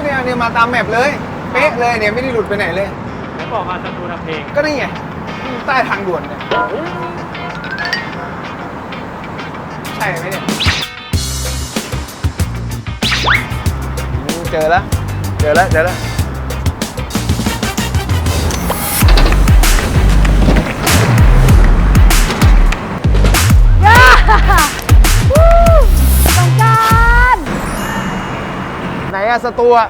ก็เนี่ยเนี่ยมาตามแมปเลย เป๊ะเลยเนี่ยไม่ได้หลุดไปไหนเลยแล้วบอกมาสตูทำเพลงก็นี่ไงใต้ทางด่วนเนี่ยใช่ไหมเนี่ยอืมเจอแล้วเจอแล้วเจอแล้ว อะสตูอะ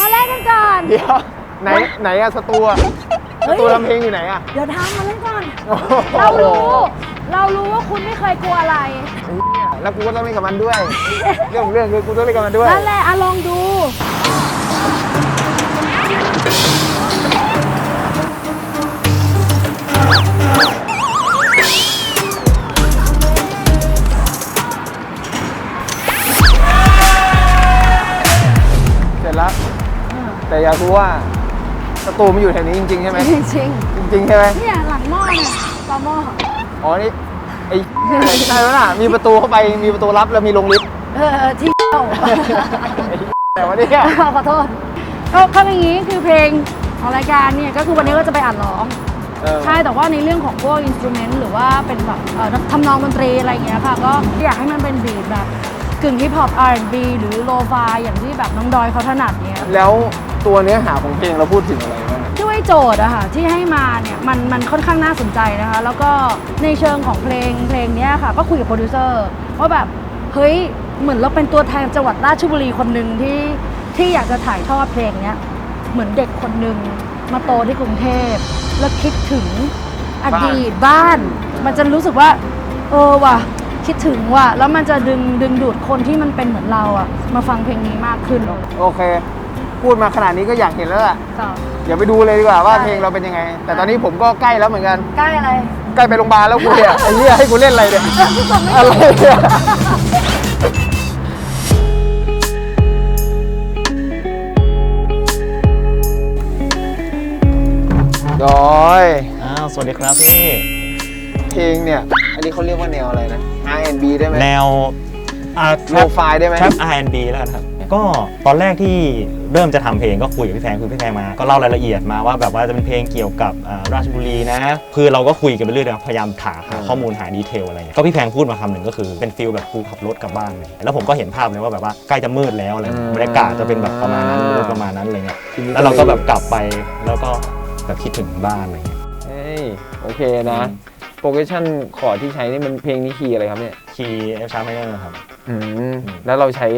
มาเล่นกันก่อน เดี๋ยวไหนไหนอะสตูอะสตูทำเพลงอยู่ไหนอะ เดี๋ยวทางมาเล่นก่อน โอ้โห เรารู้ เรารู้ว่าคุณไม่เคยกลัวอะไร แล้วกูก็ต้องเล่นกับมันด้วย เรื่องของเรื่องคือกูต้องเล่นกับมันด้วย นั่นแหละอะลองดู แต่อยากรู้ว่าสตูมันอยู่แถวนี้จริงๆใช่ไหมจริงจริงๆใช่ไหมๆเนี่ยหลังหม้อเนี่ยต่อหม้ออ๋อนี่ไอ้ ใช่แล้วน่ะมีประตูเข้าไปมีประตูลับแล้วมีลงลิฟต์เออที่เจ้าแต่ว่าเนี่ย ขอโทษก็ก็อย่างนี้คือเพลงของรายการเนี่ยก็คือวันนี้ก็จะไปอัดร้อง เออ ใช่แต่ว่าในเรื่องของพวกอินสตูเมนต์หรือว่าเป็นแบบเอ่อทำนองดนตรีอะไรอย่างเงี้ยค่ะ ก็อยากให้มันเป็นบีทแบบกึ่งฮิปฮอป R&B หรือโลฟาอย่างที่แบบน้องดอยเขาถนัดเนี้ย แล้ว ตัวเนื้อหาของเพลงเราพูดถึงอะไรบ้างอะด้วยโจทย์อะค่ะที่ให้มาเนี่ยมันมันค่อนข้างน่าสนใจนะคะ แล้วก็ในเชิงของเพลงเพลงเนี้ยค่ะ ก็คุยกับโปรดิวเซอร์ว่าแบบเฮ้ยเหมือนเราเป็นตัวแทนจังหวัดราชบุรีคนหนึ่งที่ที่อยากจะถ่ายทอดเพลงเนี้ยเหมือนเด็กคนหนึ่งมาโตที่กรุงเทพแล้วคิดถึงอดีตบ้าน มันจะรู้สึกว่า เออว่ะคิดถึงว่ะแล้วมันจะดึงดึงดูดคนที่มันเป็นเหมือนเราอะมาฟังเพลงนี้มากขึ้นโอเค พูดมาขนาดนี้ก็อยากเห็นแล้วล่ะก็เดี๋ยวไปดูเลยดีกว่าว่าใช่เพลงเราเป็นยังไง แต่ตอนนี้ผมก็ใกล้แล้วเหมือนกัน ใกล้อะไร ใกล้ไปโรงพยาบาลแล้วกูเนี่ย ไอ้เหี้ยให้กูเล่นอะไรเนี่ยอะไรเนี่ยดอยอ้าว สวัสดีครับพี่ เพลงเนี่ย อันนี้เขาเรียกว่าแนวอะไรนะ R&B ได้ไหมแนวอ่า โลไฟได้ไหมแทร็ป R&B แล้วกันครับ ก็ตอนแรกที่เริ่มจะทำเพลงก็คุยกับพี่แพงคุยกับพี่แพงมา ก็เล่ารายละเอียดมาว่าแบบว่าจะเป็นเพลงเกี่ยวกับอ่าราชบุรีนะ คือเราก็คุยกันไปเรื่อยๆพยายามถามหาข้อมูลหาดีเทลอะไรเงี้ยก็พี่แพงพูดมาคำหนึ่งก็คือเป็นฟิลแบบกูขับรถกลับบ้านเลยแล้วผมก็เห็นภาพเลยว่าแบบว่าใกล้จะมืดแล้วอะไรเงี้ยบรรยากาศจะเป็นแบบประมาณนั้นรถประมาณนั้นอะไรเงี้ยแล้วเราก็แบบกลับไปแล้วก็แบบคิดถึงบ้านอะไรเงี้ยเฮ้ยโอเคนะโปรเกชั่นคอร์ดที่ใช้นี่มันเพลงนี้คีย์อะไรครับเนี่ยคีย์เอฟชาร์ไมเนอร์ครับ อืมแล้วเราใช้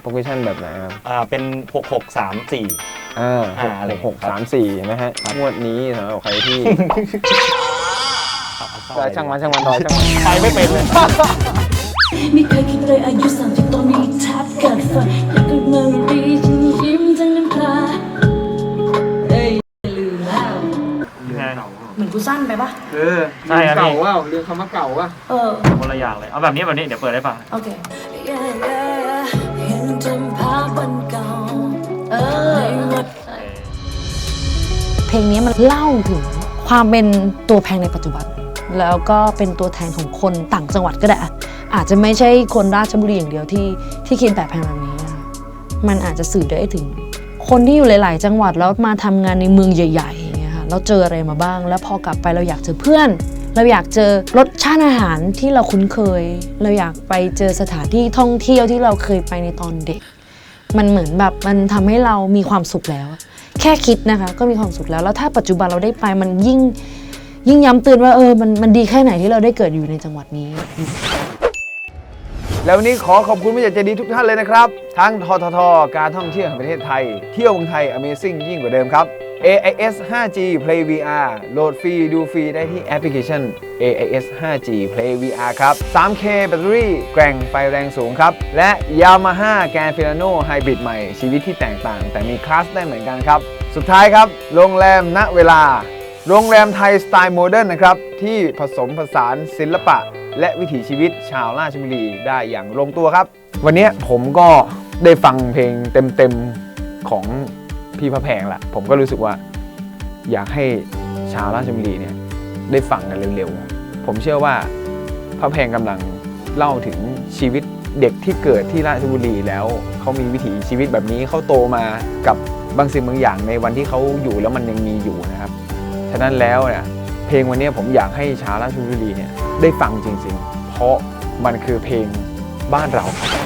โปรเกชั่นแบบไหนครับอ่าเป็น 6 6 3 4 อ่าอ่าอะไรหกสามสี่นะฮะงวดนี้สำหรับใครที่ช่างมันช่างมันดอยช่างมัน ไปไม่เป็นเลย ไม่เคยคิดเลยอายุสามสิบตอนนี้แทบเกิดฝันอยากเกิดมารีฉันยิ้มทั้งน้ำตาเอ้ยลืมแล้วเหมือนกูสั้นไปปะเออ ใช่ครับพี่เก่าว่าเรื่องคำว่าเก่าว่าเออ คนละอย่างเลย เอาแบบนี้แบบนี้เดี๋ยวเปิดได้ป่ะโอเค Yeah, yeah, เห็นจำภาพวันเก่าเออในวันเพลงนี้มันเล่าถึงความเป็นตัวแพงในปัจจุบัน แล้วก็เป็นตัวแทนของคนต่างจังหวัดก็ได้อะอาจจะไม่ใช่คนราชบุรีอย่างเดียวที่ที่คิดแบบแพงแบบนี้นะคะมันอาจจะสื่อได้ถึง คนที่อยู่หลาย ๆ จังหวัดแล้วมาทำงานในเมืองใหญ่ๆอย่างเงี้ยค่ะเราเจออะไรมาบ้าง แล้วพอกลับไปเราอยากเจอเพื่อน เราอยากเจอรสชาติอาหารที่เราคุ้นเคย เราอยากไปเจอสถานที่ท่องเที่ยวที่เราเคยไปในตอนเด็ก มันเหมือนแบบมันทำให้เรามีความสุขแล้ว แค่คิดนะคะก็มีความสุขแล้ว แล้วถ้าปัจจุบันเราได้ไปมันยิ่งยิ่งย้ำเตือนว่าเออมันมันดีแค่ไหนที่เราได้เกิดอยู่ในจังหวัดนี้ แล้ววันนี้ขอขอบคุณผู้ใหญ่ใจดีทุกท่านเลยนะครับ ทั้งทททการท่องเที่ยวแห่งประเทศไทย เที่ยวเมืองไทย Amazing ยิ่งกว่าเดิมครับ AIS 5G Play VR โหลดฟรีดูฟรีได้ที่แอปพลิเคชัน AIS 5G Play VR ครับ 3K แบตเตอรี่แกร่งไฟแรงสูงครับ และ Yamaha Grand Filano Hybrid ใหม่ ชีวิตที่แตกต่าง แต่มีคลาสได้เหมือนกันครับ สุดท้ายครับ โรงแรมณเวลา โรงแรมไทยสไตล์โมเดิร์นนะครับ ที่ผสมผสานศิลปะ และวิถีชีวิตชาวราชบุรีได้อย่างลงตัวครับ วันนี้ผมก็ได้ฟังเพลงเต็มๆของ พี่พระแพงละผมก็รู้สึกว่าอยากให้ชาวราชบุรีเนี่ยได้ฟังกันเร็วๆ ผมเชื่อว่าพระแพงกำลังเล่าถึงชีวิตเด็กที่เกิดที่ราชบุรีแล้วเขามีวิถีชีวิตแบบนี้เขาโตมากับบางสิ่งบางอย่างในวันที่เขาอยู่แล้วมันยังมีอยู่นะครับ ฉะนั้นแล้วเนี่ยเพลงวันนี้ผมอยากให้ชาวราชบุรีเนี่ยได้ฟังจริงๆ เพราะมันคือเพลงบ้านเราครับ